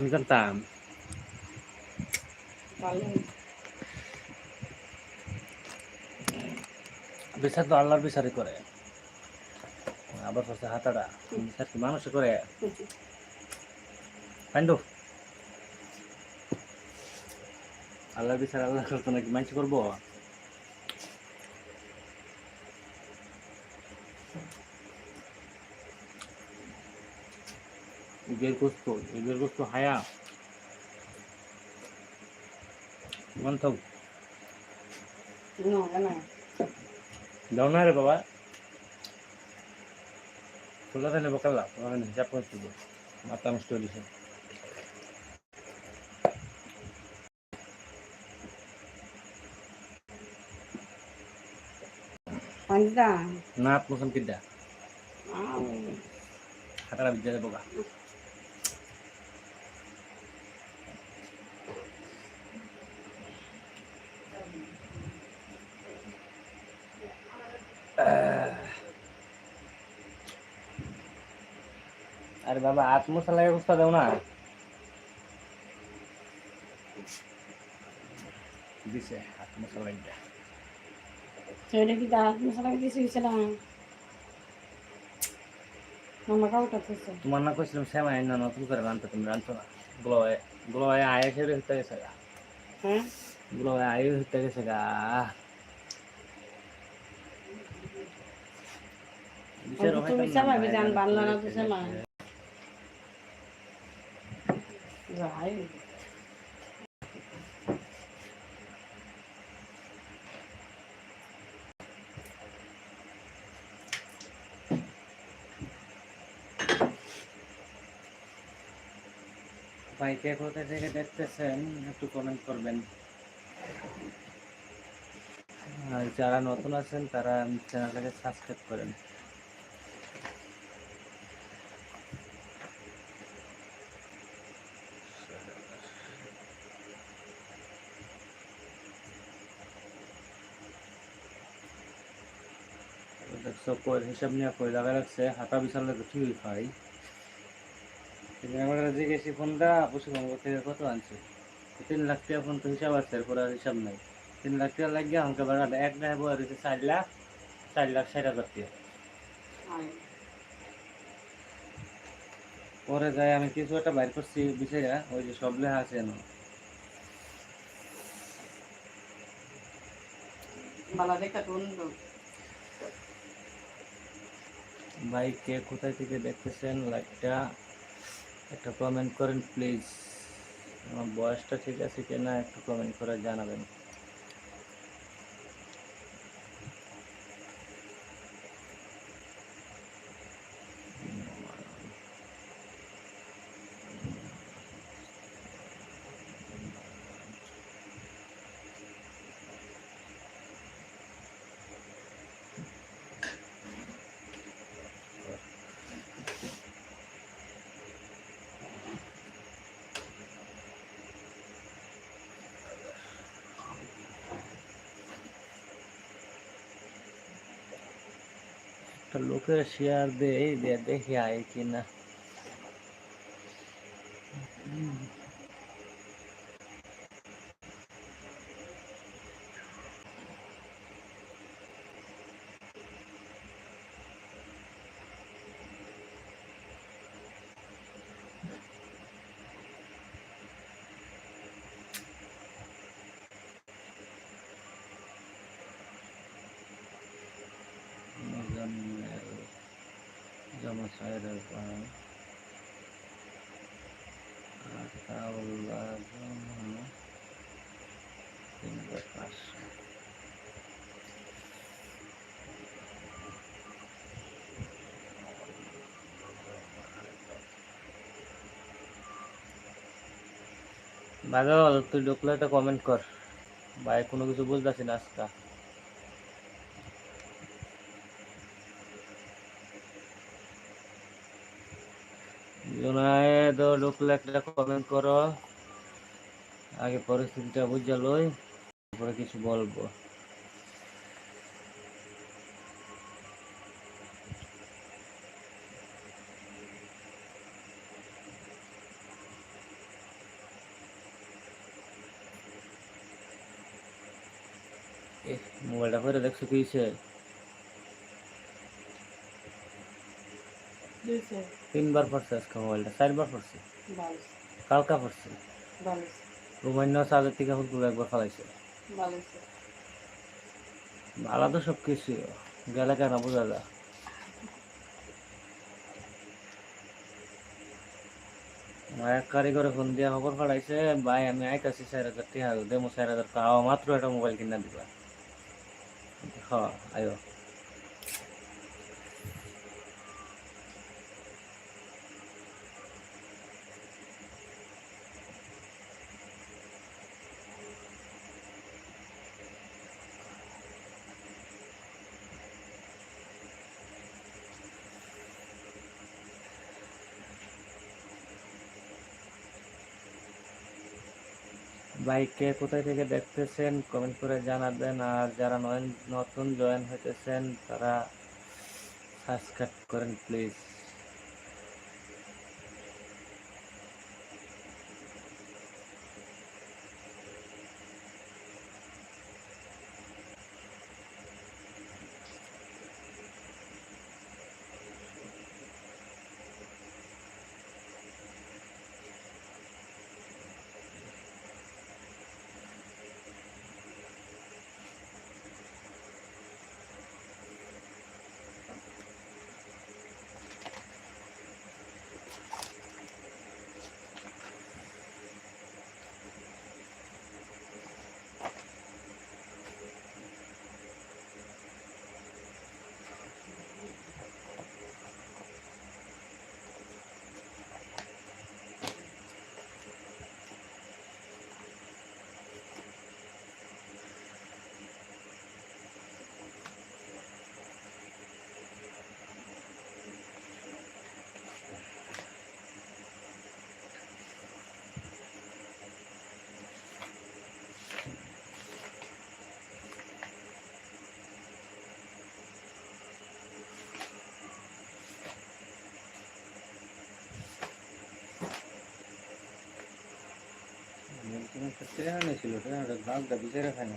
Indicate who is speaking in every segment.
Speaker 1: আমি জানতাম
Speaker 2: ভালো
Speaker 1: বিচার তো আল্লাহর বিচারই করে আবার হচ্ছে হাতাটা বিচার কি মানুষে করে আল্লাহর বিচার আল্লাহ করতো নাকি? মানুষ করব? ঈদের গোস্ত ঈদের গোস্ত হায়া।
Speaker 2: no.
Speaker 1: দাও না রে বাবা। খোলা নেব কাল্লা তোমার হিসাব করতে দেবো মাথা নষ্ট হয়ে গেছে
Speaker 2: Panda.
Speaker 1: না আপনি কিডা
Speaker 2: Wow.
Speaker 1: হাতারা বিদ্যা দেবো গা আরে বাবা আট মশলা ব্যবস্থা দাও না দিছে আট মশলা এটা
Speaker 2: Saya kita masalah kita sih sana. Mama kau tak tahu.
Speaker 1: তোমার না কইছিলাম শ্যামাই না নতুন করে রানতে তুমি রানছো না গ্লোয়ে গ্লোয়ে আয়ে সেরে হতে গেছে গা
Speaker 2: Hah?
Speaker 1: গ্লোয়ে আয়ে হতে গেছে গা
Speaker 2: তুমি sama bidan banla na tu sama. Zai.
Speaker 1: ভাই কে কোথা থেকে দেখতেছেন, একটু কমেন্ট করবেন। আর যারা নতুন আছেন, তারা চ্যানেলটাকে সাবস্ক্রাইব করেন। দেখছ হিসাব নিয়ে কই লাগা রাখছে হাতা বিশাল ঠিক তুমি আমার কাছে ফোনটা বঙ্গ থেকে কত আনছে? তিন লাখ টাকা ফোন তো হিসাব আছে এরপর আর হিসাব নাই। তিন লাখ টাকা লাগিয়ে আমাকে বাড়াতে এক না বই রয়েছে চার লাখ চার লাখ ষাট হাজার টাকা। পরে যাই আমি কিছু একটা বাইর করছি বিষয়টা ওই যে সব লেখা আছে
Speaker 2: undu.
Speaker 1: ভাই কে কোথায় থেকে দেখতেছেন লাইকটা একটা কমেন্ট করেন প্লিজ আমার বয়সটা ঠিক আছে কিনা একটু কমেন্ট করে জানাবেন। একটা লোকের শেয়ার দেই দিয়ে দেখি আয় কিনা জামা বাদল তুই ঢুকলে একটা কমেন্ট কর। ভাই কোনো কিছু বুঝতেছি না আজকা। জোনায়েদ লোকলা একটা কমেন্ট করো। আগে পরিস্থিতিটা বুঝা লই, তারপরে কিছু বলব। মোবাইলটা করে দেখছ কি তিনবার পড়ছে আজকে মোবাইলটা চারবার পড়ছে? কালকা পড়ছে? রুমান্য চার্জের থেকে ফুলগুলো একবার ফেলাইছে আলাদা সব কিছু গেলে কেন বোঝা যায়? মায়ের কারিগরে ফোন দিয়া খবর পাঠাইছে ভাই আমি আইতাছি চার হাজার টাকা দেবো চার হাজার টাকা। মাত্র একটা মোবাইল কিনা দিবা। হ আয়ো। বাইককে কোথায় থেকে দেখতেছেন কমেন্ট করে জানাবেন। আর যারা নতুন জয়েন হতেছেন তারা সাবস্ক্রাইব করেন প্লিজ ছিল দাগটা বিচারে খায় না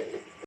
Speaker 1: Thank.